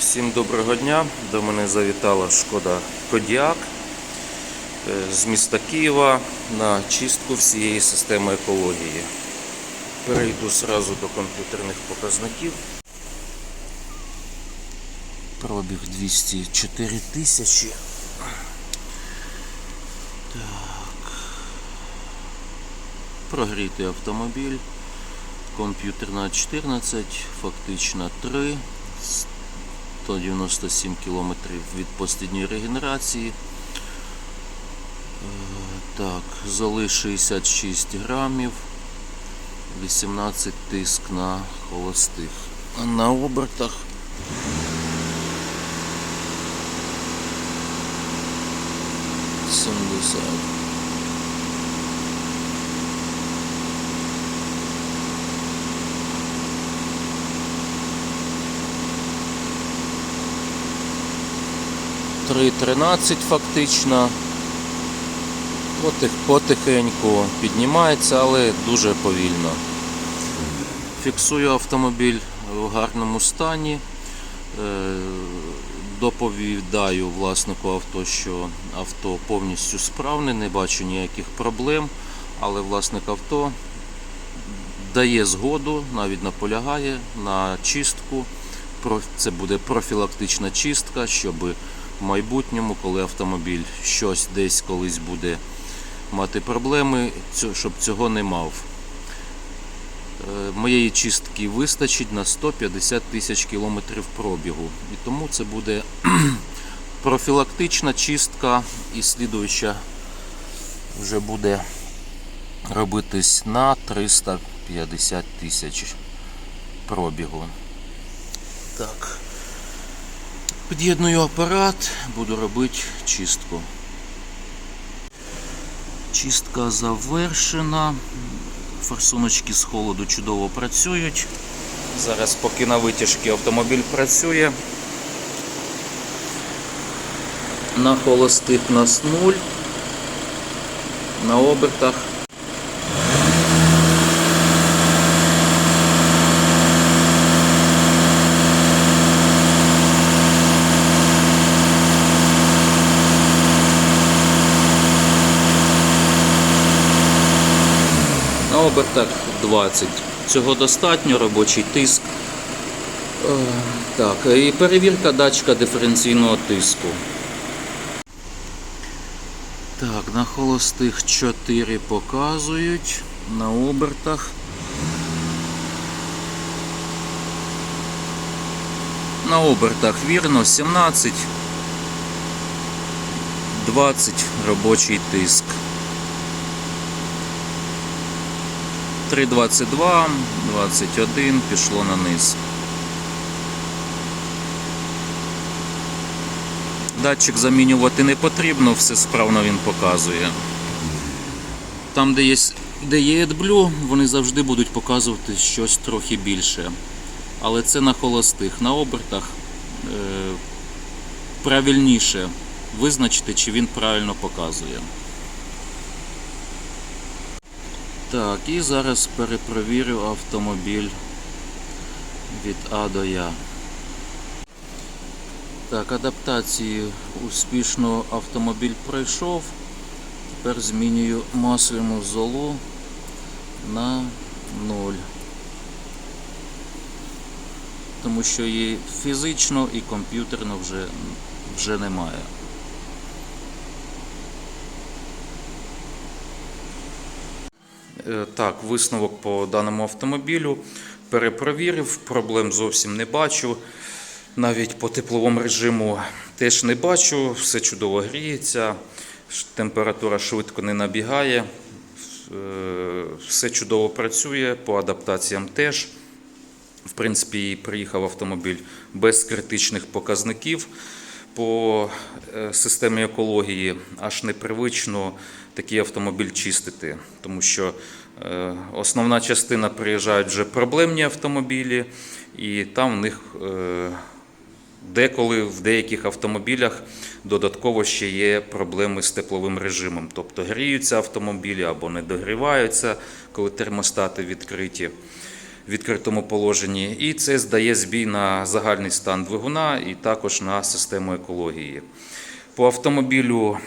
Всім доброго дня. До мене завітала шкода Кодіак е, з міста Києва на чистку всієї системи екології. Перейду зразу до комп'ютерних показників. Пробіг 204 тисячі. Так. Прогрітий автомобіль. Комп'ютерна 14, фактично 3. 197 кілометрів від постійної регенерації. Э, так, золи 66 грамів, 18 тиск на холостих. А на обертах. Сам 3.13 фактично. Потих, потихеньку піднімається, але дуже повільно. Фіксую автомобіль в гарному стані. Е, доповідаю власнику авто, що авто повністю справне, не бачу ніяких проблем, але власник авто дає згоду, навіть наполягає на чистку. Це буде профілактична чистка, щоби в майбутньому, коли автомобіль щось десь колись буде мати проблеми, щоб цього не мав. Е, Моєї чистки вистачить на 150 тисяч кілометрів пробігу. І тому це буде профілактична чистка і слідуюча вже буде робитись на 350 тисяч пробігу. Так. Під'єдную апарат, буду робити чистку. Чистка завершена. Форсуночки з холоду чудово працюють. Зараз поки на витяжки автомобіль працює. На холостих нас 0. На обертах. На обертах 20. Цього достатньо, робочий тиск. Е, Так, і перевірка датчика диференційного тиску. Так, на холостих 4 показують, на обертах. На обертах вірно 17, 20 робочий тиск. 3,22, 21 пішло на низ. Датчик замінювати не потрібно, все справно він показує. Там, де є, де є AdBlue, вони завжди будуть показувати щось трохи більше. Але це на холостих, на обертах е, правильніше визначити, чи він правильно показує. Так, і зараз перепровірю автомобіль від А до Я. Так, адаптації успішно автомобіль пройшов. Тепер змінюю масляну золу на 0. Тому що її фізично і комп'ютерно вже, вже немає. Так, висновок по даному автомобілю. Перепровірив, проблем зовсім не бачу. Навіть по тепловому режиму теж не бачу, все чудово гріється, температура швидко не набігає, е, все чудово працює, по адаптаціям теж. В принципі, приїхав автомобіль без критичних показників. По е, системі екології аж непривично такий автомобіль чистити, тому що е, основна частина приїжджають вже проблемні автомобілі, і там в них е, деколи в деяких автомобілях додатково ще є проблеми з тепловим режимом, тобто гріються автомобілі або не догріваються, коли термостати відкриті. Відкритому положенні. І це здає збій на загальний стан двигуна і також на систему екології. По автомобілю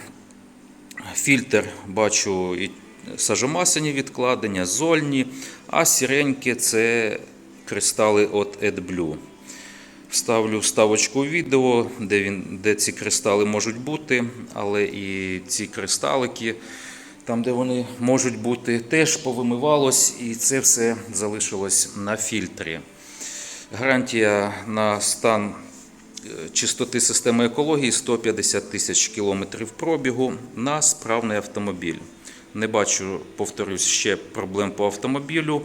фільтр бачу і сажомасляні відкладення, зольні, а сіренькі це кристали від AdBlue. Вставлю вставочку відео, де, він, де ці кристали можуть бути, але і ці кристалики, там, де вони можуть бути, теж повимивалось, і це все залишилось на фільтрі. Гарантія на стан е, чистоти системи екології 150 тисяч кілометрів пробігу на справний автомобіль. Не бачу, повторюсь, ще проблем по автомобілю.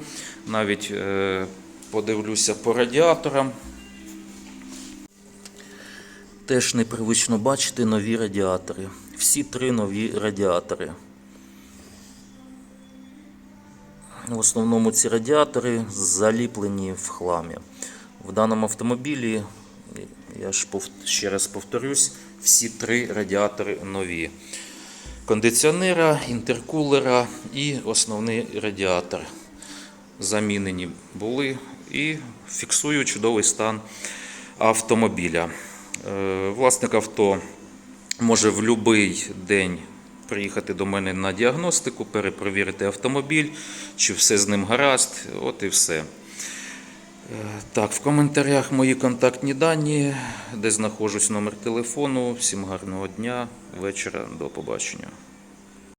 Навіть е, подивлюся по радіаторам. Теж непривично бачити нові радіатори. Всі три нові радіатори. В основному ці радіатори заліплені в хламі. В даному автомобілі, я ж ще раз повторюсь, всі три радіатори нові. Кондиціонера, інтеркулера і основний радіатор замінені були і фіксую чудовий стан автомобіля. Е, Власник авто може в будь-який день приїхати до мене на діагностику, перепровірити автомобіль, чи все з ним гаразд. От і все. Е, Так, в коментарях мої контактні дані, де знаходжусь номер телефону. Всім гарного дня, вечора, до побачення.